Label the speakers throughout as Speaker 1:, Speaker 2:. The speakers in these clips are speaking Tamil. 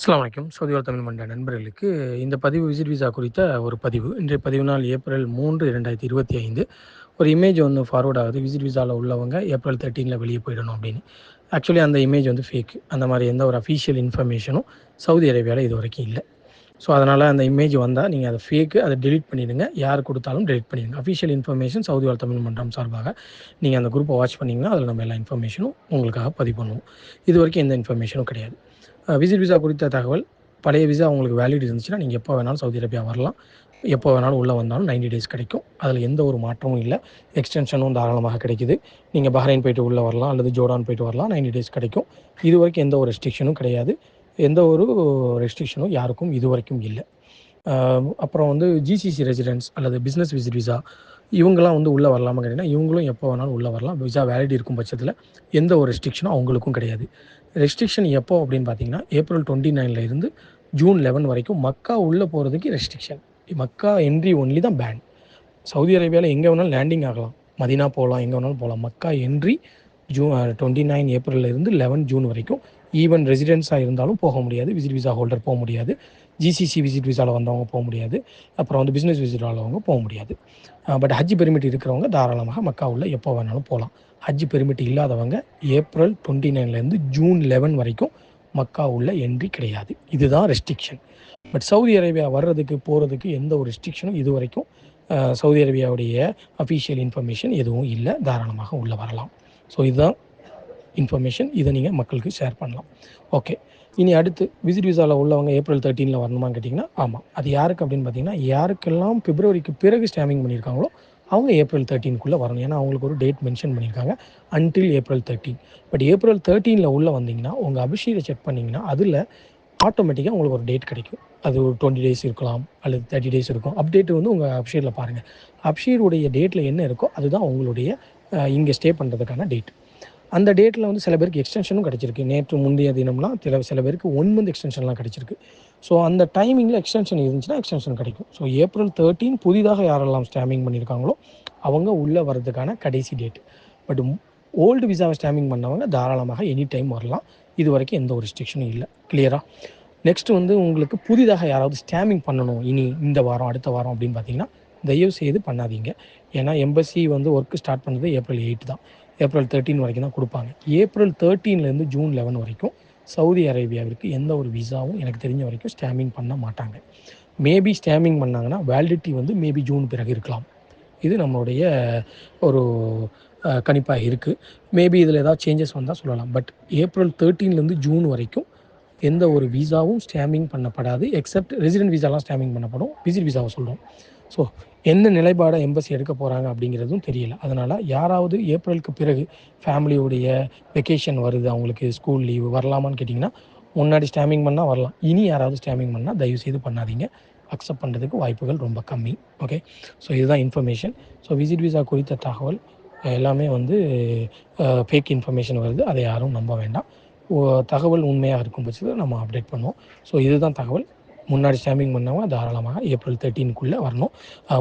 Speaker 1: அஸ்லாம் வலைக்கம் சவுதிவார் தமிழ் மன்ற நண்பர்களுக்கு இந்த பதிவு விசிட் விசா குறித்த ஒரு பதிவு. இன்றைய பதிவு நாள் ஏப்ரல் மூன்று ரெண்டாயிரத்தி இருபத்தி ஐந்து. ஒரு இமேஜ் ஒன்று ஃபார்வர்ட் ஆகுது. விசிட் விசாவில் உள்ளவங்க ஏப்ரல் தேர்ட்டீனில் வெளியே போயிடணும் அப்படின்னு. ஆக்சுவலி அந்த இமேஜ் வந்து ஃபேக் அந்த மாதிரி எந்த ஒரு அஃபீஷியல் இன்ஃபர்மேஷனும் சவுதி அரேபியாவில் இது வரைக்கும் இல்லை. ஸோ அதனால் அந்த இமேஜ் வந்தால் நீங்கள் அதை ஃபேக்கு அதை டெலிட் பண்ணிவிடுங்க யார் கொடுத்தாலும் டெலிட் பண்ணிடுங்க. அஃபிஷியல் இன்ஃபர்மேஷன் சவுதி வாழ் தமிழ் மன்றம் சார்பாக நீங்கள் அந்த குரூப்பை வாட்ச் பண்ணிங்கன்னா அதில் நம்ம எல்லா இன்ஃபர்மேஷனும் உங்களுக்காக பதிவு பண்ணுவோம். இது வரைக்கும் எந்த இன்ஃபர்மேஷனும் கிடையாது. விசிட் விசா குறித்த தகவல் பழைய விசா உங்களுக்கு வேலிட் இருந்துச்சுன்னா நீங்கள் எப்போ வேணாலும் சவுதி அரேபியா வரலாம். எப்போ வேணாலும் உள்ளே வந்தாலும் நைன்டி டேஸ் கிடைக்கும். அதில் எந்த ஒரு மாற்றமும் இல்லை. எக்ஸ்டென்ஷனும் தாராளமாக கிடைக்குது. நீங்கள் பஹ்ரைன் போயிட்டு உள்ளே வரலாம் அல்லது ஜோர்டான் போயிட்டு வரலாம் நைன்டி டேஸ் கிடைக்கும். இது வரைக்கும் எந்த ஒரு ரெஸ்ட்ரிக்ஷனும் கிடையாது. எந்த ஒரு ரெஸ்ட்ரிக்ஷனும் யாருக்கும் இது வரைக்கும் இல்லை. அப்புறம் வந்து ஜிசிசி ரெசிடென்ஸ் அல்லது பிஸ்னஸ் விசிட் விசா இவங்கெல்லாம் வந்து உள்ளே வரலாமா கேட்டிங்கன்னா இவங்களும் எப்போ வேணாலும் உள்ளே வரலாம். விசா வேலிட் இருக்கும் பட்சத்தில் எந்த ஒரு ரெஸ்ட்ரிக்ஷனும் அவங்களுக்கும் கிடையாது. ரெஸ்ட்ரிக்ஷன் எப்போ அப்படின்னு பார்த்தீங்கன்னா ஏப்ரல் டுவெண்ட்டி நைனில் இருந்து ஜூன் லெவன் வரைக்கும் மக்கா உள்ளே போகிறதுக்கு ரெஸ்ட்ரிக்ஷன் மக்கா என்ட்ரி ஒன்லி தான் பேன் சவுதி அரேபியாவில் எங்கே வேணாலும் லேண்டிங் ஆகலாம். மதினா போகலாம் எங்கே வேணாலும் போகலாம் Makkah entry June twenty nine ஏப்ரல்லேருந்து eleven June வரைக்கும் ஈவன் ரெசிடென்ஸாக இருந்தாலும் போக முடியாது. விசிட் விசா ஹோல்டர் போக முடியாது. ஜிசிசி விசிட் விசாவில் வந்தவங்க போக முடியாது. அப்புறம் வந்து பிஸ்னஸ் விசிட் உள்ளவங்க போக முடியாது. பட் ஹஜ் பெர்மிட் இருக்கிறவங்க தாராளமாக மக்கா உள்ள எப்போ வேணாலும் போகலாம் ஹஜ் பெர்மிட் இல்லாதவங்க ஏப்ரல் டுவெண்ட்டி நைன்லேருந்து ஜூன் லெவன் வரைக்கும் மக்கா உள்ள என்ட்ரி கிடையாது. இதுதான் ரெஸ்ட்ரிக்ஷன் பட் சவுதி அரேபியா வர்றதுக்கு போகிறதுக்கு எந்த ஒரு ரெஸ்ட்ரிக்ஷனும் இது வரைக்கும் சவுதி அரேபியாவுடைய அஃபீஷியல் இன்ஃபர்மேஷன் எதுவும் இல்லை. தாராளமாக உள்ளே வரலாம். ஸோ இதுதான் இன்ஃபர்மேஷன் இதை நீங்கள் மக்களுக்கு ஷேர் பண்ணலாம். ஓகே இனி அடுத்து விசிட் விசாவில் உள்ளவங்க ஏப்ரல் தேர்ட்டீனில் வரணுமான்னு கேட்டிங்கன்னா ஆமாம் அது யாருக்கு அப்படின்னு பார்த்தீங்கன்னா யாருக்கெல்லாம் பிப்ரவரிக்கு பிறகு ஸ்டாமிங் பண்ணியிருக்காங்களோ அவங்க ஏப்ரல் தேர்ட்டீனுக்குள்ளே வரணும். ஏன்னா அவங்களுக்கு ஒரு டேட் மென்ஷன் பண்ணியிருக்காங்க until April thirteen but April தேர்ட்டீனில் உள்ளே வந்தீங்கன்னா உங்கள் அபிஷேகை செக் பண்ணிங்கன்னா அதில் ஆட்டோமேட்டிக்காக உங்களுக்கு ஒரு டேட் கிடைக்கும். அது ஒரு டுவெண்ட்டி டேஸ் இருக்கலாம் அல்லது தேர்ட்டி டேஸ் இருக்கும். அப்டேட் வந்து உங்கள் அப்ஷீரில் பாருங்கள் அப்ஷீருடைய டேட்டில் என்ன இருக்கோ அதுதான் உங்களுடைய இங்கே ஸ்டே பண்ணுறதுக்கான டேட் அந்த டேட்டில் வந்து சில பேருக்கு எக்ஸ்டென்ஷனும் கிடச்சிருக்கு. நேற்று முந்தைய தினம்லாம் சில சில பேருக்கு ஒன் மந்த் எக்ஸ்டென்ஷன்லாம் கிடச்சிருக்கு. ஸோ அந்த டைமிங்கில் எக்ஸ்டென்ஷன் இருந்துச்சுன்னா எக்ஸ்டென்ஷன் கிடைக்கும். ஸோ ஏப்ரல் தேர்ட்டீன் புதிதாக யாரெல்லாம் ஸ்டாமிங் பண்ணியிருக்காங்களோ அவங்க உள்ளே வர்றதுக்கான கடைசி டேட் பட் ஓல்டு விசாவை ஸ்டாமிங் பண்ணவங்க தாராளமாக எனி டைம் வரலாம். இது வரைக்கும் எந்த ஒரு ரெஸ்ட்ரிக்ஷனும் இல்லை. கிளியராக நெக்ஸ்ட் வந்து உங்களுக்கு புதிதாக யாராவது ஸ்டாமிங் பண்ணணும். இனி இந்த வாரம் அடுத்த வாரம் அப்படின்னு பார்த்தீங்கன்னா தயவு செய்து பண்ணாதீங்க. ஏன்னா எம்பசி வந்து ஒர்க்கு ஸ்டார்ட் பண்ணது ஏப்ரல் எயிட் தான். ஏப்ரல் தேர்ட்டின் வரைக்கும் தான் கொடுப்பாங்க. ஏப்ரல் தேர்ட்டீன்லேருந்து ஜூன் லெவன் வரைக்கும் சவுதி அரேபியாவிற்கு எந்த ஒரு விசாவும் எனக்கு தெரிஞ்ச வரைக்கும் ஸ்டாமிங் பண்ண மாட்டாங்க. மேபி ஸ்டாமிங் பண்ணாங்கன்னா வேலிடிட்டி வந்து மேபி ஜூன் பிறகு இருக்கலாம். இது நம்மளுடைய ஒரு கணிப்பாக இருக்குது மேபி இதில் ஏதாவது சேஞ்சஸ் வந்தால் சொல்லலாம். பட் ஏப்ரல் தேர்ட்டீன்லேருந்து ஜூன் வரைக்கும் எந்த ஒரு விசாவும் ஸ்டாமிங் பண்ணப்படாது எக்ஸப்ட் ரெசிடென்ட் விசாலாம் ஸ்டாமிங் பண்ணப்படும். விசிட் விசாவை சொல்கிறோம் ஸோ எந்த நிலைப்பாடை எம்பசி எடுக்க போகிறாங்க அப்படிங்கிறதும் தெரியல. அதனால் யாராவது ஏப்ரலுக்கு பிறகு ஃபேமிலியுடைய வெக்கேஷன் வருது அவங்களுக்கு ஸ்கூல் லீவு வரலாமான்னு கேட்டிங்கன்னா முன்னாடி ஸ்டாமிங் பண்ணால் வரலாம். இனி யாராவது ஸ்டாமிங் பண்ணால் தயவு செய்து பண்ணாதீங்க. அக்செப்ட் பண்ணுறதுக்கு வாய்ப்புகள் ரொம்ப கம்மி. ஓகே ஸோ இதுதான் இன்ஃபர்மேஷன் ஸோ விசிட் விசா குறித்த தகவல் எல்லாமே வந்து ஃபேக் இன்ஃபர்மேஷன் வருது. அதை யாரும் நம்ப வேண்டாம். தகவல் உண்மையாக இருக்கும் பட்சத்தில் நம்ம அப்டேட் பண்ணுவோம். ஸோ இதுதான் தகவல். முன்னாடி ஸ்டாம்பிங் பண்ணவங்க தாராளமாக ஏப்ரல் தேர்ட்டீனுக்குள்ளே வரணும்.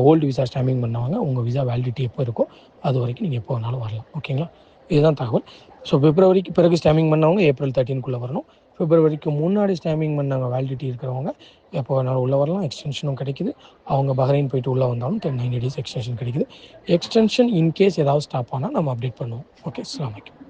Speaker 1: ஓல்டு விசா ஸ்டாம்பிங் பண்ணவங்க உங்கள் விசா வேலிடிட்டி எப்போ இருக்கோ அது வரைக்கும் நீங்கள் எப்போ வேணாலும் வரலாம். ஓகேங்களா இதுதான் தகவல். ஸோ பிப்ரவரிக்கு பிறகு ஸ்டாம்பிங் பண்ணவங்க ஏப்ரல் தேர்ட்டீனுக்குள்ளே வரணும். பிப்ரவரிக்கு முன்னாடி ஸ்டாம்பிங் பண்ணாங்க வேலிடிட்டி இருக்கிறவங்க எப்போ வேணாலும் உள்ளே வரலாம். எக்ஸ்டென்ஷனும் கிடைக்குது. அவங்க பஹ்ரைன் போயிட்டு உள்ளே வந்தாலும் டென் நைன்டி டேஸ் எக்ஸ்டென்ஷன் கிடைக்குது. எக்ஸ்டென்ஷன் இன்கேஸ் ஏதாவது ஸ்டாப் ஆனால் நம்ம அப்டேட் பண்ணுவோம். ஓகே அஸ்லாம் வலைக்கம்